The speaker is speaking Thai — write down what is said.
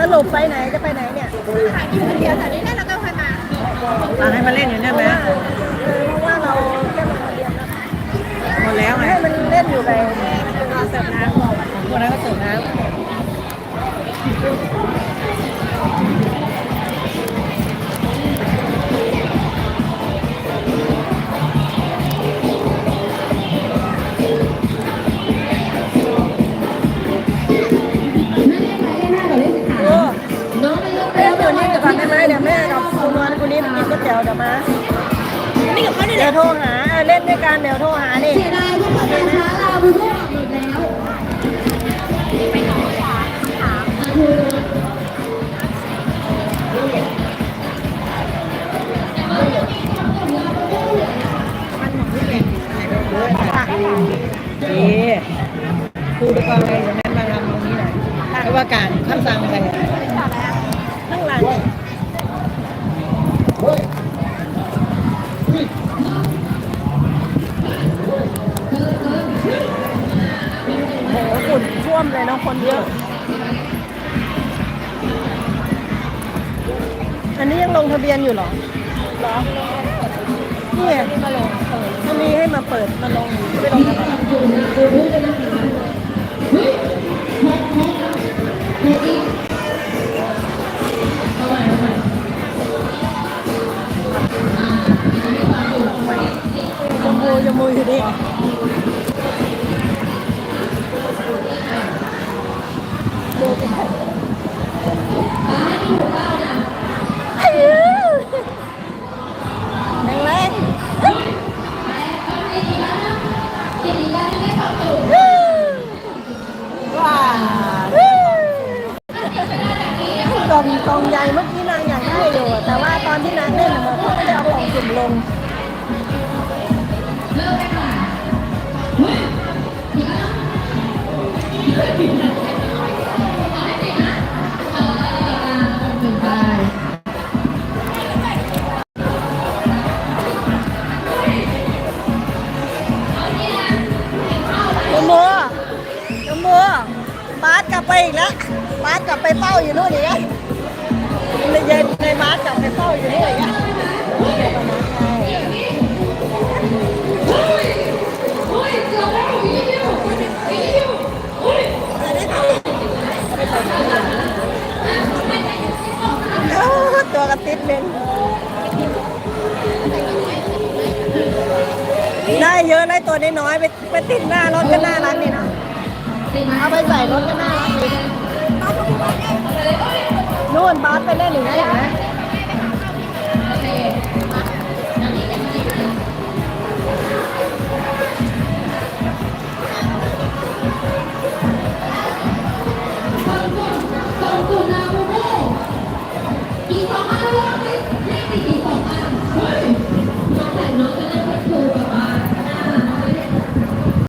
สรุปไปไหนจะไปไหนเนี่ยถ่ายอยู่คนเดียวแต่นี่ได้แล้วก็ค่อยมาตาให้มาเล่นอยู่เนี่ยไหมเออเพราะว่าเราแค่มาเรียนนะหมดแล้วไงให้มันเล่นอยู่ในรอเสิร์ฟน้ำรอวันคนนั้นก็เสิร์ฟน้เยเตี๋ยวเดี๋ยวมานี่กับเขาเนี่ยเดี๋ยวโทรหาเออเล่นด้วยกันเดี๋ยวโทรหานี่เสียดายทุกคนนะคะลาบุญโลกหมดแล้วำดีครูไปกองอะไรอย่างนั้นมาทำตรงนี้หน่อยไม่ว่าการคำสั่งอะไร วมเลยเนาะคนเยอะ อันนี้ยังลงทะเบียนอยู่เหรอเหรอนี่ไงมาลงมันมีให้มาเปิดมาลงไม่ลงทำไมชมพูชมพูอยู่ดู ๆว้าวกล่องกล่องใหญ่เมื่อกี้นางอยากได้อยู่อะแต่ว่าตอนที่นางเล่นน่ะเขาไม่ได้เอากล่องสุ่มลง มือบาสกลับไปอีกแล้วบาสกลับไปเป้าอยู่นู่นอีกแล้วในเย็นในบาสกลับไปเป้าอยู่นู่นอีกแล้วโอ้ตัวกระติดหนึ่งได้เยอะได้ตัวน้อยๆไปไปติดหน้ารถก็น่ารักนี่เนาะ เอาไปใส่รถก็น่ารักดีนู่นบาสไปเล่นอย่างเห็นไหม